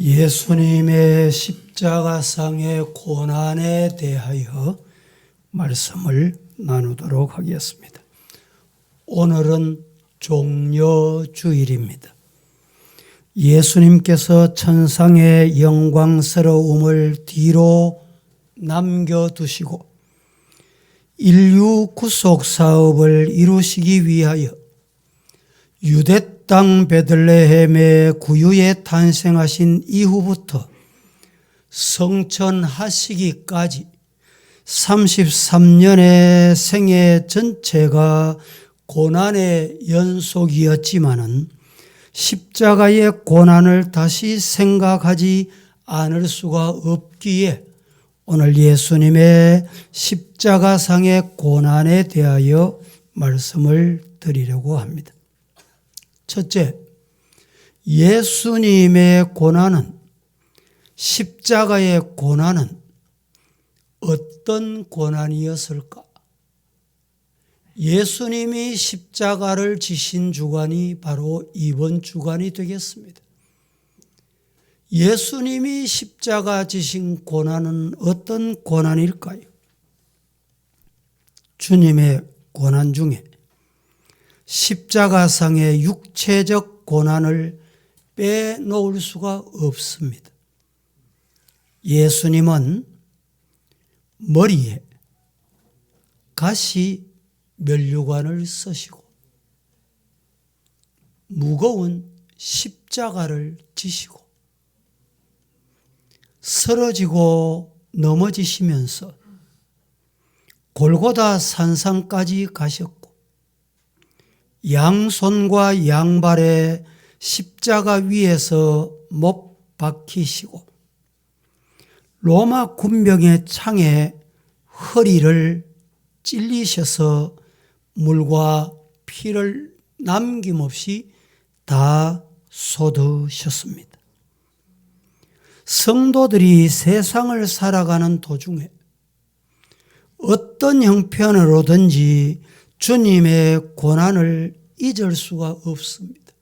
예수님의 십자가상의 고난에 대하여 말씀을 나누도록 하겠습니다. 오늘은 종려 주일입니다. 예수님께서 천상의 영광스러움을 뒤로 남겨두시고 인류 구속 사업을 이루시기 위하여 유대 땅 베들레헴의 구유에 탄생하신 이후부터 성천하시기까지 33년의 생애 전체가 고난의 연속이었지만은 십자가의 고난을 다시 생각하지 않을 수가 없기에 오늘 예수님의 십자가상의 고난에 대하여 말씀을 드리려고 합니다. 첫째, 예수님의 고난은 십자가의 고난은 어떤 고난이었을까? 예수님이 십자가를 지신 주간이 바로 이번 주간이 되겠습니다. 예수님이 십자가 지신 고난은 어떤 고난일까요? 주님의 고난 중에 십자가상의 육체적 고난을 빼놓을 수가 없습니다. 예수님은 머리에 가시 면류관을 쓰시고 무거운 십자가를 지시고 쓰러지고 넘어지시면서 골고다 산상까지 가셨고 양손과 양발에 십자가 위에서 못 박히시고 로마 군병의 창에 허리를 찔리셔서 물과 피를 남김없이 다 쏟으셨습니다. 성도들이 세상을 살아가는 도중에 어떤 형편으로든지 주님의 고난을 잊을 수가 없습니다.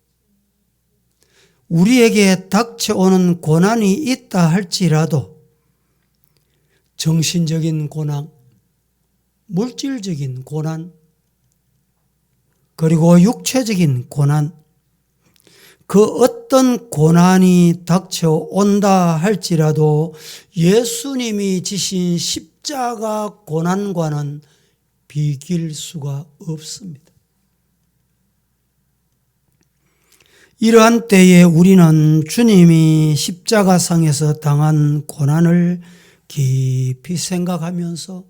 우리에게 닥쳐오는 고난이 있다 할지라도 정신적인 고난, 물질적인 고난, 그리고 육체적인 고난, 그 어떤 고난이 닥쳐온다 할지라도 예수님이 지신 십자가 고난과는 비길 수가 없습니다. 이러한 때에 우리는 주님이 십자가상에서 당한 고난을 깊이 생각하면서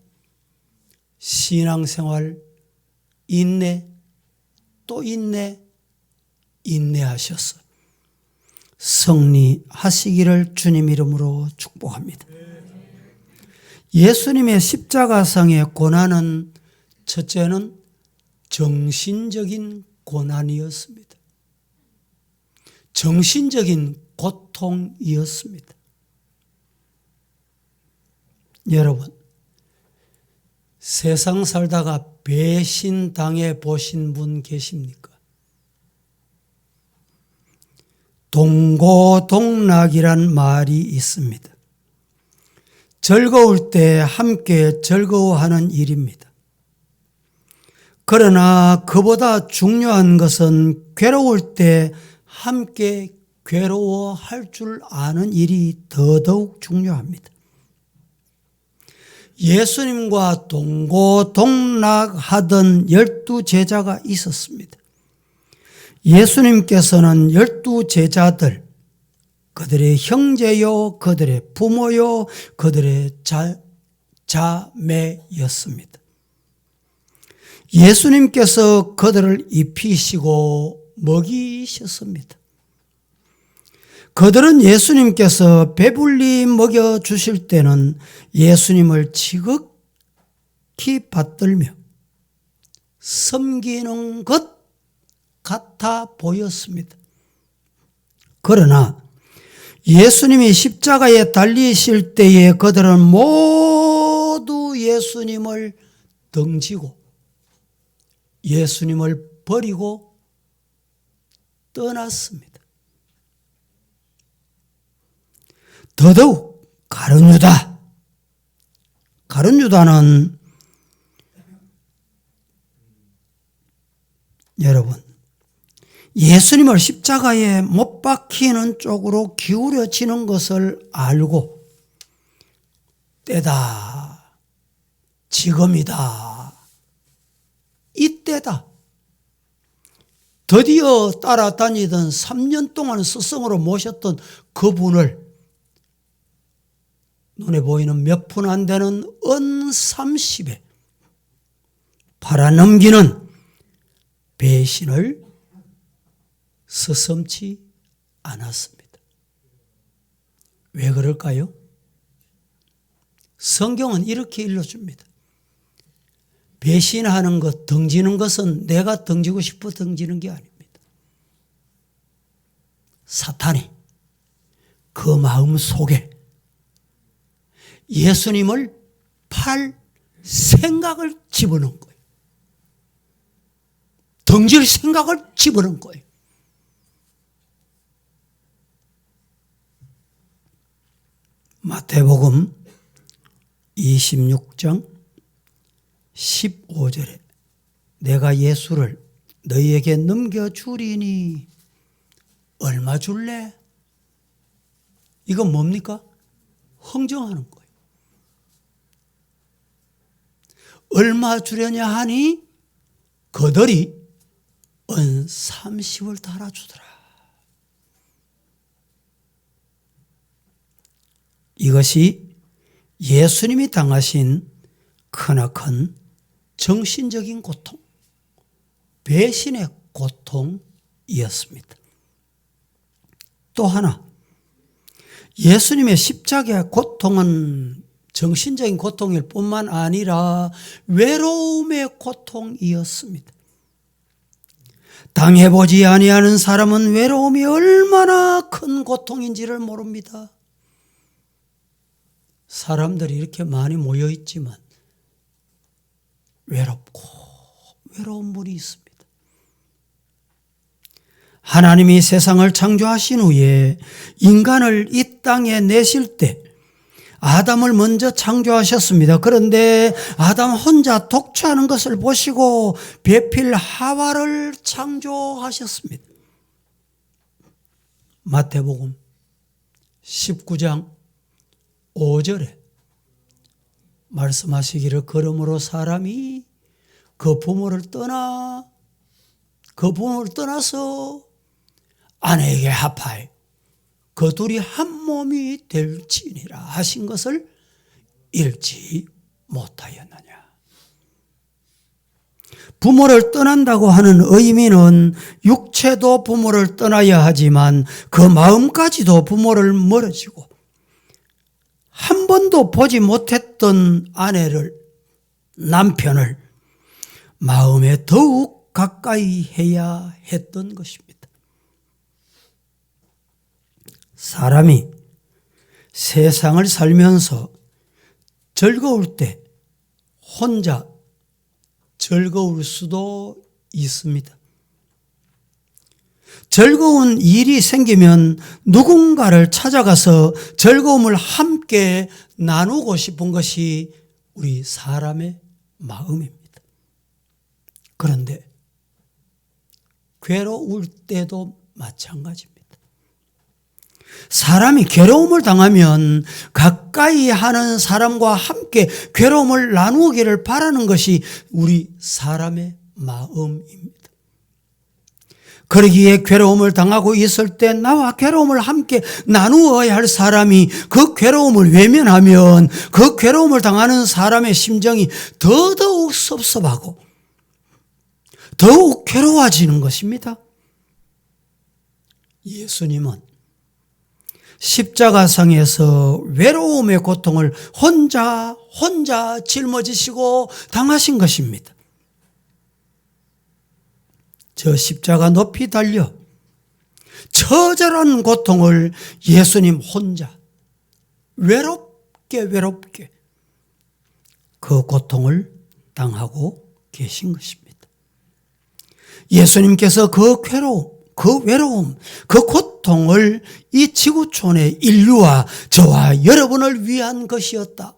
신앙생활, 인내, 또 인내, 인내하셔서 승리하시기를 주님 이름으로 축복합니다. 예수님의 십자가상의 고난은 첫째는 정신적인 고난이었습니다. 정신적인 고통이었습니다. 여러분, 세상 살다가 배신당해 보신 분 계십니까? 동고동락이란 말이 있습니다. 즐거울 때 함께 즐거워하는 일입니다. 그러나 그보다 중요한 것은 괴로울 때 함께 괴로워할 줄 아는 일이 더더욱 중요합니다. 예수님과 동고동락하던 열두 제자가 있었습니다. 예수님께서는 열두 제자들, 그들의 형제요, 그들의 부모요, 그들의 자, 자매였습니다. 예수님께서 그들을 입히시고 먹이셨습니다. 그들은 예수님께서 배불리 먹여 주실 때는 예수님을 지극히 받들며 섬기는 것 같아 보였습니다. 그러나 예수님이 십자가에 달리실 때에 그들은 모두 예수님을 등지고 예수님을 버리고 떠났습니다. 더더욱 가룟 유다. 가룟 유다는 여러분 예수님을 십자가에 못 박히는 쪽으로 기울여지는 것을 알고 때다 지금이다 이 때다 드디어 따라다니던 3년 동안 스승으로 모셨던 그분을 눈에 보이는 몇 푼 안 되는 은 30에 팔아넘기는 배신을 서슴지 않았습니다. 왜 그럴까요? 성경은 이렇게 일러줍니다. 배신하는 것, 덩지는 것은 내가 덩지고 싶어 덩지는 게 아닙니다. 사탄이 그 마음 속에 예수님을 팔 생각을 집어넣은 거예요. 덩질 생각을 집어넣은 거예요. 마태복음 26장 15절에 내가 예수를 너희에게 넘겨주리니 얼마 줄래? 이건 뭡니까? 흥정하는 거예요. 얼마 주려냐 하니 그들이 은 30을 달아주더라. 이것이 예수님이 당하신 크나큰 정신적인 고통, 배신의 고통이었습니다. 또 하나, 예수님의 십자가의 고통은 정신적인 고통일 뿐만 아니라 외로움의 고통이었습니다. 당해보지 아니하는 사람은 외로움이 얼마나 큰 고통인지를 모릅니다. 사람들이 이렇게 많이 모여 있지만 외롭고 외로운 분이 있습니다. 하나님이 세상을 창조하신 후에 인간을 이 땅에 내실 때 아담을 먼저 창조하셨습니다. 그런데 아담 혼자 독취하는 것을 보시고 배필 하와를 창조하셨습니다. 마태복음 19장 5절에 말씀하시기를 그러므로 사람이 그 부모를 떠나 그 부모를 떠나서 아내에게 합하여 그 둘이 한 몸이 될지니라 하신 것을 읽지 못하였느냐. 부모를 떠난다고 하는 의미는 육체도 부모를 떠나야 하지만 그 마음까지도 부모를 멀어지고 한 번도 보지 못했던 아내를, 남편을 마음에 더욱 가까이 해야 했던 것입니다. 사람이 세상을 살면서 즐거울 때 혼자 즐거울 수도 있습니다. 즐거운 일이 생기면 누군가를 찾아가서 즐거움을 함께 나누고 싶은 것이 우리 사람의 마음입니다. 그런데 괴로울 때도 마찬가지입니다. 사람이 괴로움을 당하면 가까이 하는 사람과 함께 괴로움을 나누기를 바라는 것이 우리 사람의 마음입니다. 그러기에 괴로움을 당하고 있을 때 나와 괴로움을 함께 나누어야 할 사람이 그 괴로움을 외면하면 그 괴로움을 당하는 사람의 심정이 더더욱 섭섭하고 더욱 괴로워지는 것입니다. 예수님은 십자가상에서 외로움의 고통을 혼자 혼자 짊어지시고 당하신 것입니다. 저 십자가 높이 달려 처절한 고통을 예수님 혼자 외롭게 외롭게 그 고통을 당하고 계신 것입니다. 예수님께서 그 괴로움, 그 외로움, 그 고통 고통을 이 지구촌의 인류와 저와 여러분을 위한 것이었다.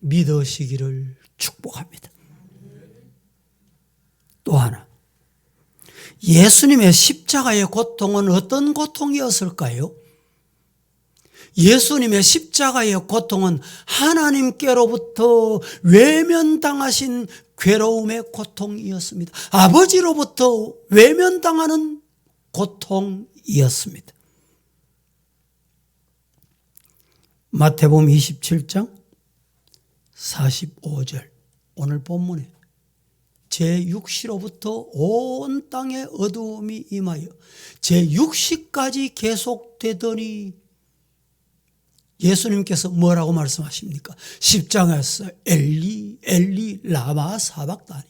믿으시기를 축복합니다. 또 하나. 예수님의 십자가의 고통은 어떤 고통이었을까요? 예수님의 십자가의 고통은 하나님께로부터 외면당하신 괴로움의 고통이었습니다. 아버지로부터 외면당하는 고통이었습니다. 마태복음 27장 45절 오늘 본문에 제6시로부터 온 땅에 어두움이 임하여 제6시까지 계속되더니 예수님께서 뭐라고 말씀하십니까? 십장에서 엘리 엘리 라마 사박다니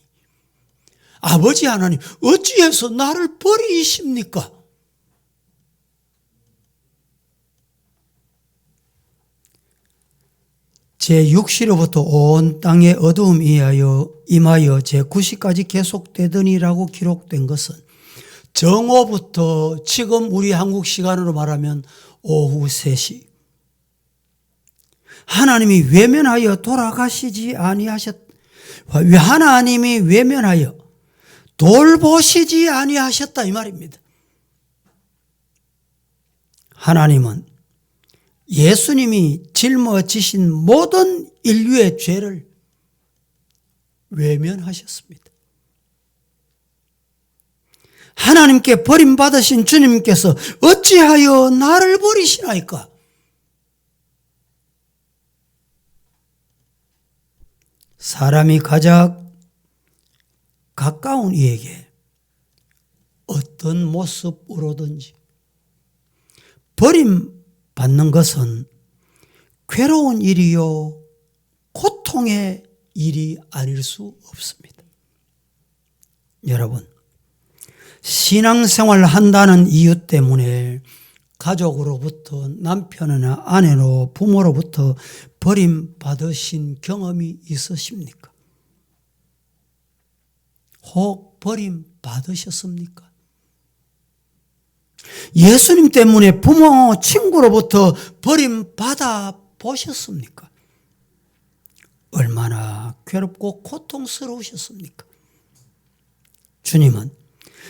아버지 하나님 어찌해서 나를 버리십니까? 제6시로부터 온 땅에 어두움이 임하여, 임하여 제9시까지 계속되더니라고 기록된 것은 정오부터 지금 우리 한국 시간으로 말하면 오후 3시 하나님이 외면하여 돌아가시지 아니하셨 하나님이 외면하여 돌보시지 아니하셨다 이 말입니다. 하나님은 예수님이 짊어지신 모든 인류의 죄를 외면하셨습니다. 하나님께 버림받으신 주님께서 어찌하여 나를 버리시나이까? 사람이 가장 가까운 이에게 어떤 모습으로든지 버림 받는 것은 괴로운 일이요, 고통의 일이 아닐 수 없습니다. 여러분, 신앙생활을 한다는 이유 때문에 가족으로부터 남편이나 아내로 부모로부터 버림받으신 경험이 있으십니까? 혹 버림받으셨습니까? 예수님 때문에 부모, 친구로부터 버림받아 보셨습니까? 얼마나 괴롭고 고통스러우셨습니까? 주님은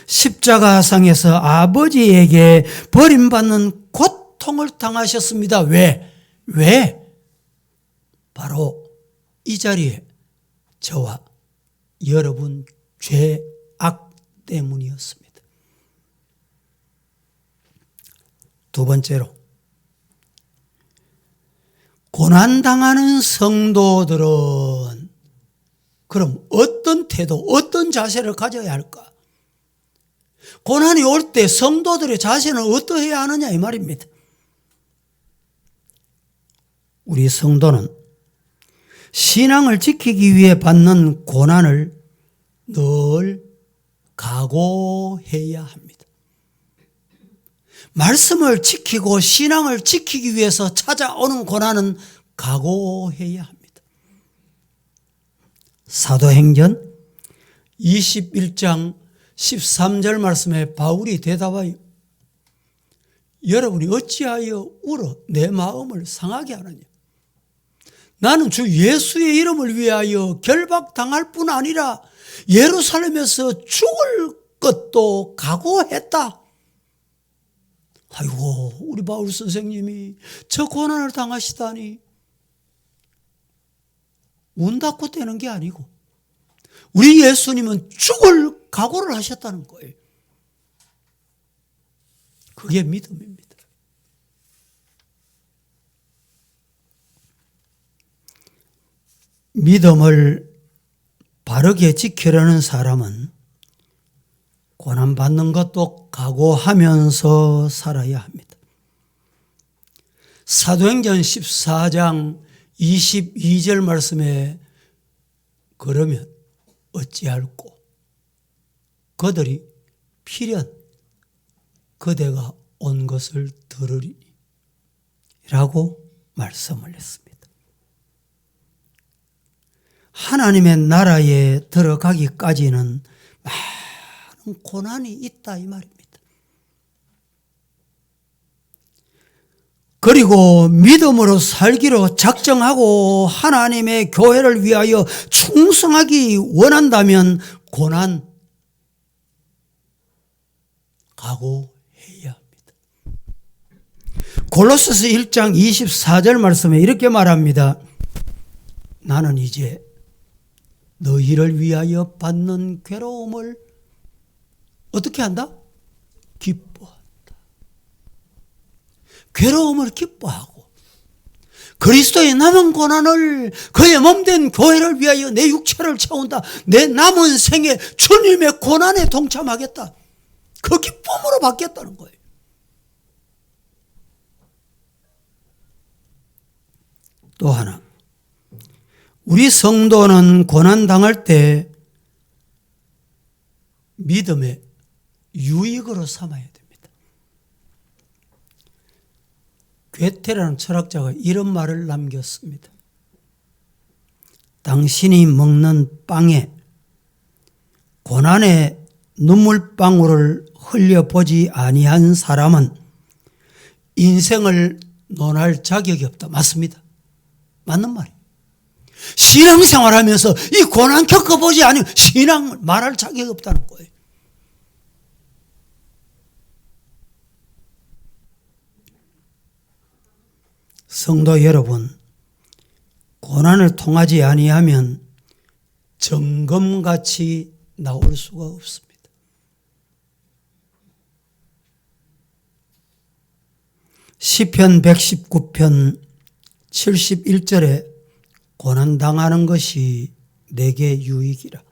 십자가상에서 아버지에게 버림받는 고통을 당하셨습니다. 왜? 왜? 바로 이 자리에 저와 여러분 죄악 때문이었습니다. 두 번째로, 고난당하는 성도들은 그럼 어떤 태도, 어떤 자세를 가져야 할까? 고난이 올 때 성도들의 자세는 어떠해야 하느냐 이 말입니다. 우리 성도는 신앙을 지키기 위해 받는 고난을 늘 각오해야 합니다. 말씀을 지키고 신앙을 지키기 위해서 찾아오는 고난은 각오해야 합니다. 사도행전 21장 13절 말씀에 바울이 대답하여 여러분이 어찌하여 울어 내 마음을 상하게 하느냐 나는 주 예수의 이름을 위하여 결박당할 뿐 아니라 예루살렘에서 죽을 것도 각오했다. 아이고, 우리 바울 선생님이 저 고난을 당하시다니. 운다고 되는 게 아니고, 우리 예수님은 죽을 각오를 하셨다는 거예요. 그게 믿음입니다. 믿음을 바르게 지키려는 사람은 고난받는 것도 각오하면서 살아야 합니다. 사도행전 14장 22절 말씀에 그러면 어찌할꼬 그들이 필연 그대가 온 것을 들으리니 라고 말씀을 했습니다. 하나님의 나라에 들어가기까지는 많은 고난이 있다 이 말입니다. 그리고 믿음으로 살기로 작정하고 하나님의 교회를 위하여 충성하기 원한다면 고난 각오해야 합니다. 골로새서 1장 24절 말씀에 이렇게 말합니다. 나는 이제 너희를 위하여 받는 괴로움을 어떻게 한다? 기뻐한다. 괴로움을 기뻐하고 그리스도의 남은 고난을 그의 몸된 교회를 위하여 내 육체를 채운다. 내 남은 생에 주님의 고난에 동참하겠다. 그 기쁨으로 받겠다는 거예요. 또 하나. 우리 성도는 고난 당할 때 믿음의 유익으로 삼아야 됩니다. 괴테라는 철학자가 이런 말을 남겼습니다. 당신이 먹는 빵에 고난의 눈물방울을 흘려보지 아니한 사람은 인생을 논할 자격이 없다. 맞습니다. 맞는 말이에요. 신앙생활 하면서 이 고난 겪어보지 않으면 신앙 말할 자격이 없다는 거예요. 성도 여러분, 고난을 통하지 아니하면 점검같이 나올 수가 없습니다. 시편 119편 71절에 고난 당하는 것이 내게 유익이라.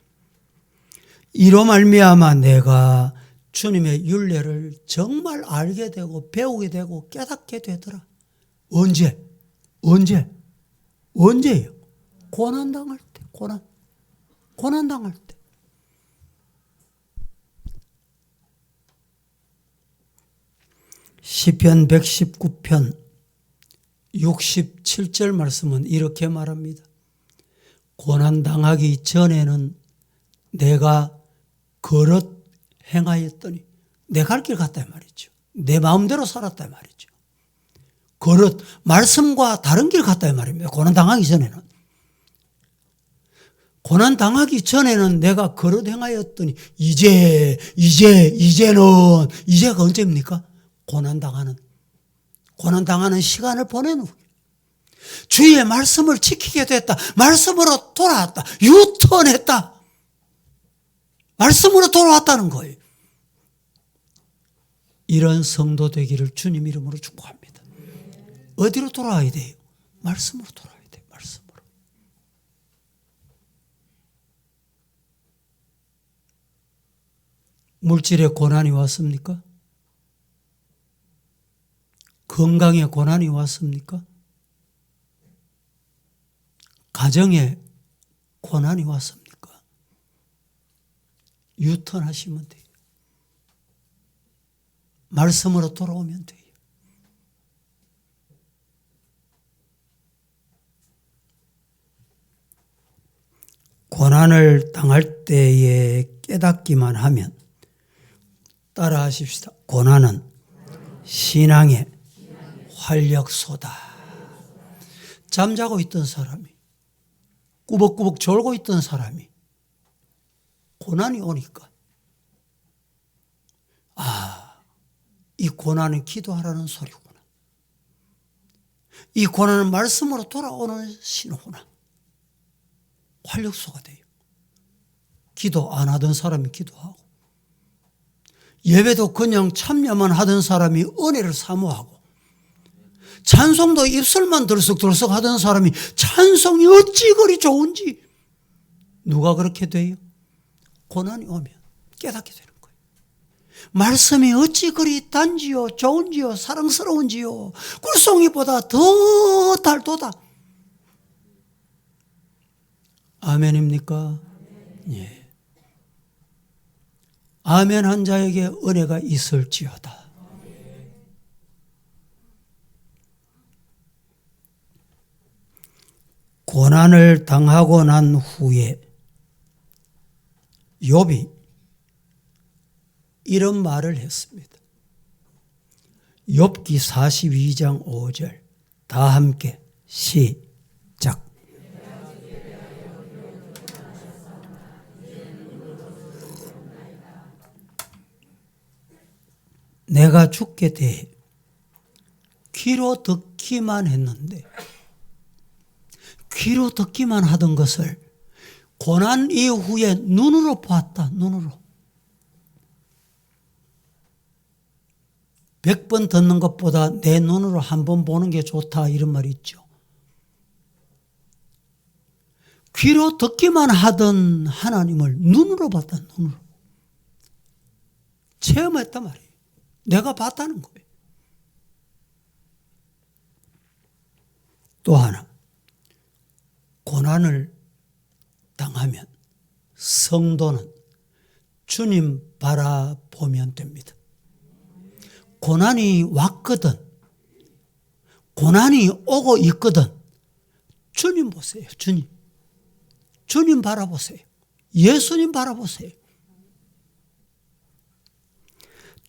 이로 말미암아 내가 주님의 윤례를 정말 알게 되고 배우게 되고 깨닫게 되더라. 언제? 언제? 언제요? 고난 당할 때. 고난. 고난 당할 때. 시편 119편 67절 말씀은 이렇게 말합니다. 고난 당하기 전에는 내가 걸었 행하였더니 내 갈 길 갔다 말이죠. 내 마음대로 살았다 말이죠. 걸었 말씀과 다른 길 갔다 말입니다. 고난 당하기 전에는 고난 당하기 전에는 내가 걸어 행하였더니 이제 이제 이제는 이제가 언제입니까? 고난 당하는 고난 당하는 시간을 보낸 후 주의 말씀을 지키게 됐다. 말씀으로 돌아왔다. 유턴했다. 말씀으로 돌아왔다는 거예요. 이런 성도 되기를 주님 이름으로 축복합니다. 어디로 돌아와야 돼요? 말씀으로 돌아와야 돼요. 말씀으로. 물질에 고난이 왔습니까? 건강에 고난이 왔습니까? 가정에 고난이 왔습니까? 유턴하시면 돼요. 말씀으로 돌아오면 돼요. 고난을 당할 때에 깨닫기만 하면 따라 하십시다. 고난은 신앙의 활력소다. 잠자고 있던 사람이, 꾸벅꾸벅 졸고 있던 사람이, 고난이 오니까, 아, 이 고난은 기도하라는 소리구나. 이 고난은 말씀으로 돌아오는 신호구나. 활력소가 돼요. 기도 안 하던 사람이 기도하고, 예배도 그냥 참여만 하던 사람이 은혜를 사모하고, 찬송도 입술만 들썩들썩 하던 사람이 찬송이 어찌 그리 좋은지 누가 그렇게 돼요? 고난이 오면 깨닫게 되는 거예요. 말씀이 어찌 그리 단지요, 좋은지요, 사랑스러운지요, 꿀송이보다 더 달도다. 아멘입니까? 예. 아멘 한 자에게 은혜가 있을지어다. 고난을 당하고 난 후에 욥이 이런 말을 했습니다. 욥기 42장 5절 다 함께 시작. 내가 죽게 돼 귀로 듣기만 했는데 귀로 듣기만 하던 것을 고난 이후에 눈으로 봤다 눈으로 백 번 듣는 것보다 내 눈으로 한 번 보는 게 좋다 이런 말이 있죠. 귀로 듣기만 하던 하나님을 눈으로 봤다 눈으로 체험했단 말이에요. 내가 봤다는 거예요. 또 하나 고난을 당하면 성도는 주님 바라보면 됩니다. 고난이 왔거든. 고난이 오고 있거든. 주님 보세요. 주님. 주님 바라보세요. 예수님 바라보세요.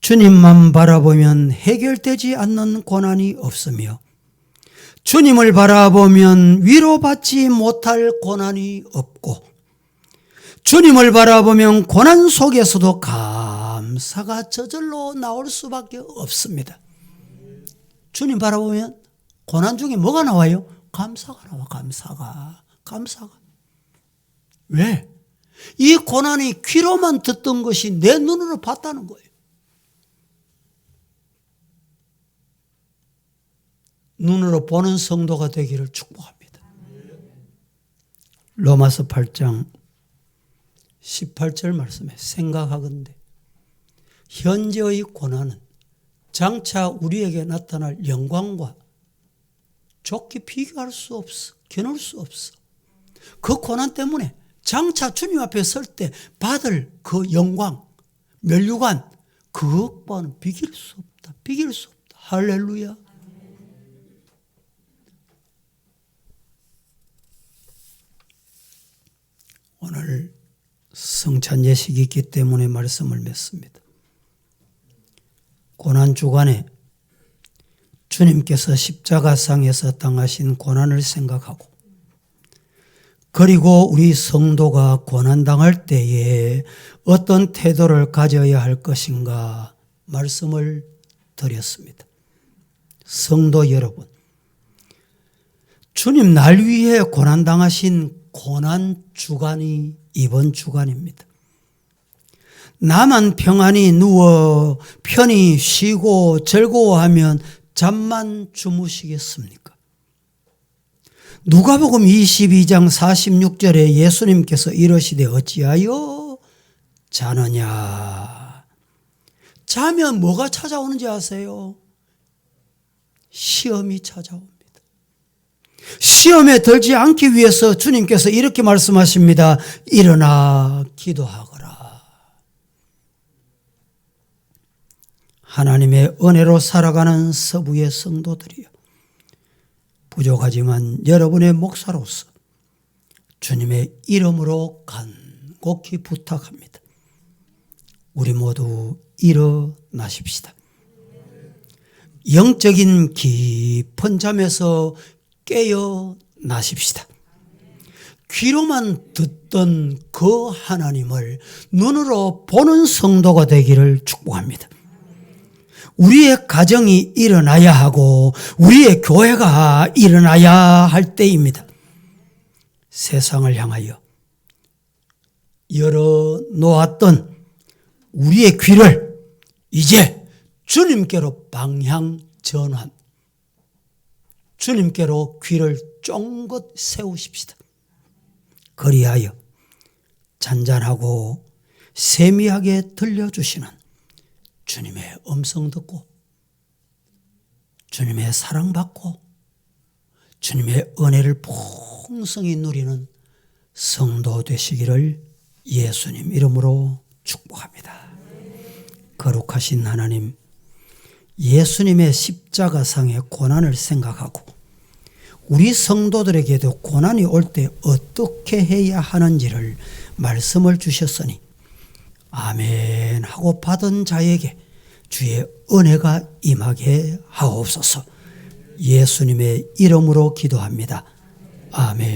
주님만 바라보면 해결되지 않는 고난이 없으며 주님을 바라보면 위로받지 못할 고난이 없고 주님을 바라보면 고난 속에서도 감사가 저절로 나올 수밖에 없습니다. 주님 바라보면 고난 중에 뭐가 나와요? 감사가 나와, 감사가. 감사가. 왜? 이 고난이 귀로만 듣던 것이 내 눈으로 봤다는 거예요. 눈으로 보는 성도가 되기를 축복합니다. 로마서 8장 18절 말씀에 생각하건대 현재의 고난은 장차 우리에게 나타날 영광과 좋게 비교할 수 없어. 겨눌 수 없어. 그 고난 때문에 장차 주님 앞에 설 때 받을 그 영광, 멸류관, 그것과는 비길 수 없다. 비길 수 없다. 할렐루야. 오늘 성찬 예식이 있기 때문에 말씀을 맺습니다. 고난 주간에 주님께서 십자가상에서 당하신 고난을 생각하고 그리고 우리 성도가 고난 당할 때에 어떤 태도를 가져야 할 것인가 말씀을 드렸습니다. 성도 여러분, 주님 날 위해 고난 당하신 고난 주간이 이번 주간입니다. 나만 평안히 누워 편히 쉬고 즐거워하면 잠만 주무시겠습니까? 누가복음 22장 46절에 예수님께서 이러시되 어찌하여 자느냐 자면 뭐가 찾아오는지 아세요? 시험이 찾아옵니다. 시험에 들지 않기 위해서 주님께서 이렇게 말씀하십니다. 일어나 기도하거라. 하나님의 은혜로 살아가는 서부의 성도들이요. 부족하지만 여러분의 목사로서 주님의 이름으로 간곡히 부탁합니다. 우리 모두 일어나십시다. 영적인 깊은 잠에서 깨어나십시다. 귀로만 듣던 그 하나님을 눈으로 보는 성도가 되기를 축복합니다. 우리의 가정이 일어나야 하고 우리의 교회가 일어나야 할 때입니다. 세상을 향하여 열어 놓았던 우리의 귀를 이제 주님께로 방향 전환. 주님께로 귀를 쫑긋 세우십시다. 그리하여 잔잔하고 세미하게 들려주시는 주님의 음성 듣고 주님의 사랑받고 주님의 은혜를 풍성히 누리는 성도 되시기를 예수님 이름으로 축복합니다. 거룩하신 하나님, 예수님의 십자가상의 고난을 생각하고 우리 성도들에게도 고난이 올 때 어떻게 해야 하는지를 말씀을 주셨으니 아멘 하고 받은 자에게 주의 은혜가 임하게 하옵소서. 예수님의 이름으로 기도합니다. 아멘.